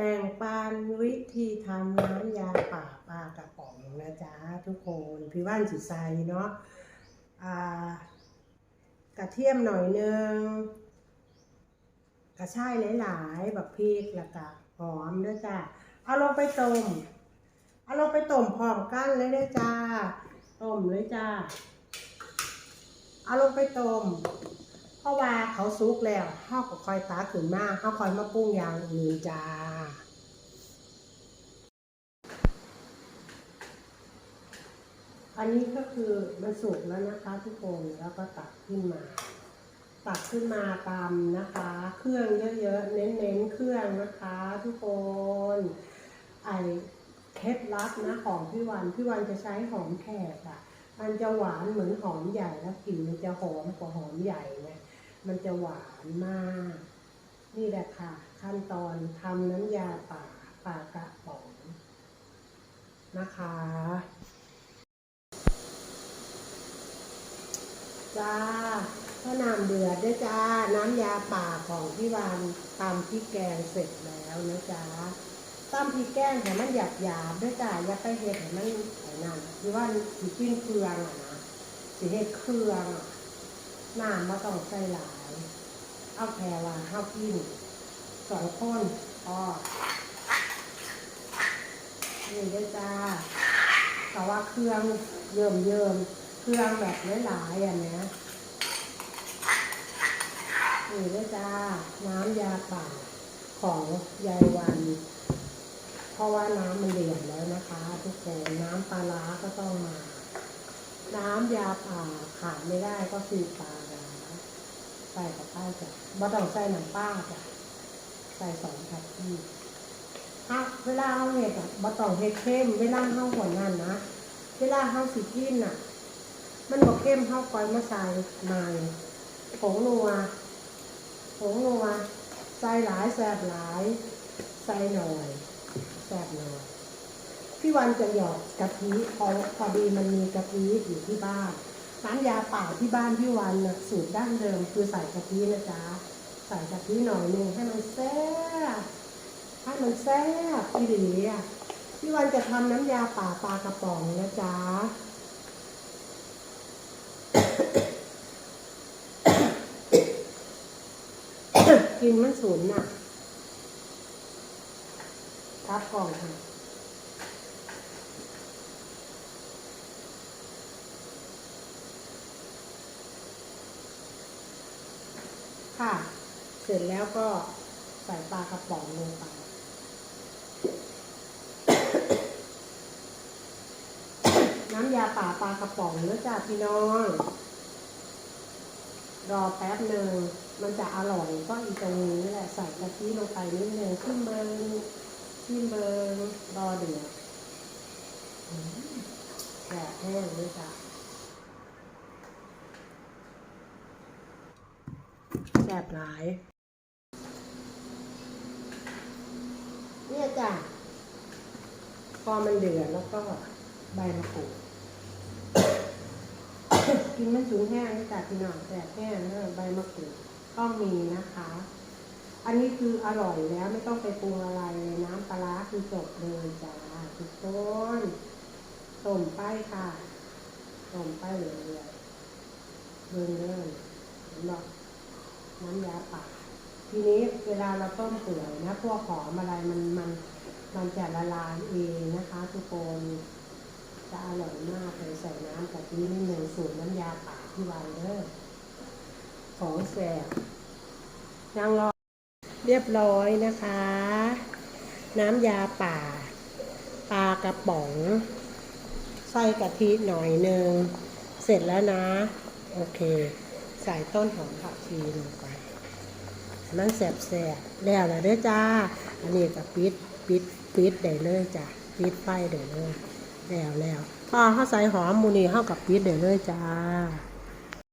แบ่งปันวิธีทำน้ำยาป่าปลากระป๋องนะจ๊ะทุกคนพี่ว่านสิใสเนาะกระเทียมหน่อยนึงกระชายหลายๆแบบพริกแล้วก็หอมด้วยจ้ะเอาลงไปต้มเอาลงไปต้มพร้อมกันเลยด้วยจ้าต้มเลยจ้าเอาลงไปต้มเพราะว่าเขาซุกแล้วเฮาก็คอยตาขึ้นมาเฮาคอยมาปรุงอย่างอื่นจ้า อันนี้ก็คือมันสุกแล้วนะคะ ทุกคนแล้วก็ตักขึ้นมา ตักขึ้นมาตำนะคะ เครื่องเยอะๆเน้นๆเครื่องนะคะ ทุกคนไอเคล็ดลับนะของพี่วันพี่วันจะใช้หอมแขกอะ่ะ มันจะหวานเหมือนหอมใหญ่แล้วกลิ่นมันจะหอมกว่าหอมใหญ่ไงมันจะหวานมาก นี่แหละค่ะ ขั้นตอนทำน้ำยาป่าป่ากระป๋องนะคะ จ้าข้าวน้ำเดือดด้วยจ้า น้ำยาป่าของพี่วานตำพริกแกงเสร็จแล้วนะจ๊ะตำพริกแกงให้มันหยาบหยาบด้วยจ้าอย่าไปเห็ดให้มันไอ้นั่นพี่ว่านสิกินเครื่องอะนะสิเห็ดเครื่องอะน้ำมาต้องใส่หลาย เอาแพรว่าข้าวกินสองคนพอนี่ด้วยจ้าแต่ว่าเครื่องเยิ่มเยิ่ม เครื่องแบบหลายๆอะนะนี่ด้วยจ้า น้ำยาป่าของยายวัน เพราะว่าน้ำมันเดือดแล้วนะคะ ทุกคนน้ำปลาร้าก็ต้องมา น้ำยาป่าขาดไม่ได้ก็คือปลาร้าใส่กับป้าจ้ะบ่ต้องใส่หน้ำป้าจ้ะใส่สองแทัพพีถ้าเวลาเอาเห็ดอะบ่ต้องเห็ดเข้ม เวลาเฮาหัวนั่นนะ เวลาเฮาสิกินน่ะ เข้มเฮาก่อยมาใส่ใหม่ผงนัวผงนัวใส่หลายแสบหลาย ใส่หน่อยแสบหน่อยพี่วันจะหยอดกะทิพอพอดีมันมีกะทิอยู่ที่บ้านน้ำยาป่าที่บ้านพี่วันนะสูตรดั้งเดิมคือใส่กะทินะจ๊ะใส่กะทิหน่อยหนึงให้มันแซ่บให้มันแซ่บพี่หลีอะพี่วันจะทำน้ำยาป่าปลากระป๋องนะจ๊ะ กินมันสูนน่ะทับกล่องค่ะค่ะ เสร็จแล้วก็ใส่ปลากระป๋องลงไปน้ำยาป่าปลากระป๋องเนื้อจ้าพี่น้อง รอแป๊บหนึ่งมันจะอร่อยก็อีตรงนี้แหละใส่กะทิลงไปนิดนึงขึ้นเบิงขึ้นเบิงรอเดือดอืมแกะแห้งเลยจ้ะแซ่บหลาย เนี่ยจ้ะพอมันเดือดแล้วก็ใบมะกรูด กินมันสูงแห้งนี่จ้ะพี่น้องแต่แห้งเนอะใบมะกรูดต้องมีนะคะ อันนี้คืออร่อยแล้วไม่ต้องไปปรุงอะไรเลยน้ำปลาร้าคือจบเลยจ้าทุกคนต้มไปค่ะต้มไปเรื่อยๆเบิ่งเรื่อยเห็นบอกน้ำยาป่าทีนี้เวลาเราต้มเปื่อยนะพวกหอมอะไรมันมันมันจะละลายเองนะคะ ทุกคน จะอร่อยมากเลยใส่น้ำกะทินิดหนึ่งสูตรน้ำยาป่าที่วางเด้อของแสบนางรอเรียบร้อยนะคะ น้ำยาป่าปลากระป๋องใส่กะทิหน่อยหนึ่งเสร็จแล้วนะ โอเค ใส่ต้นหอมผักชีลงไปมันแสบแสบแล้วแล้วเด้อจ้า อันนี้กับปิดปิดปิดได้เลยจ้ะปิดไฟได้เลย แล้วแล้วพอเขาใส่หอมมูนี่เข้ากับปิดเด้เลยจ้า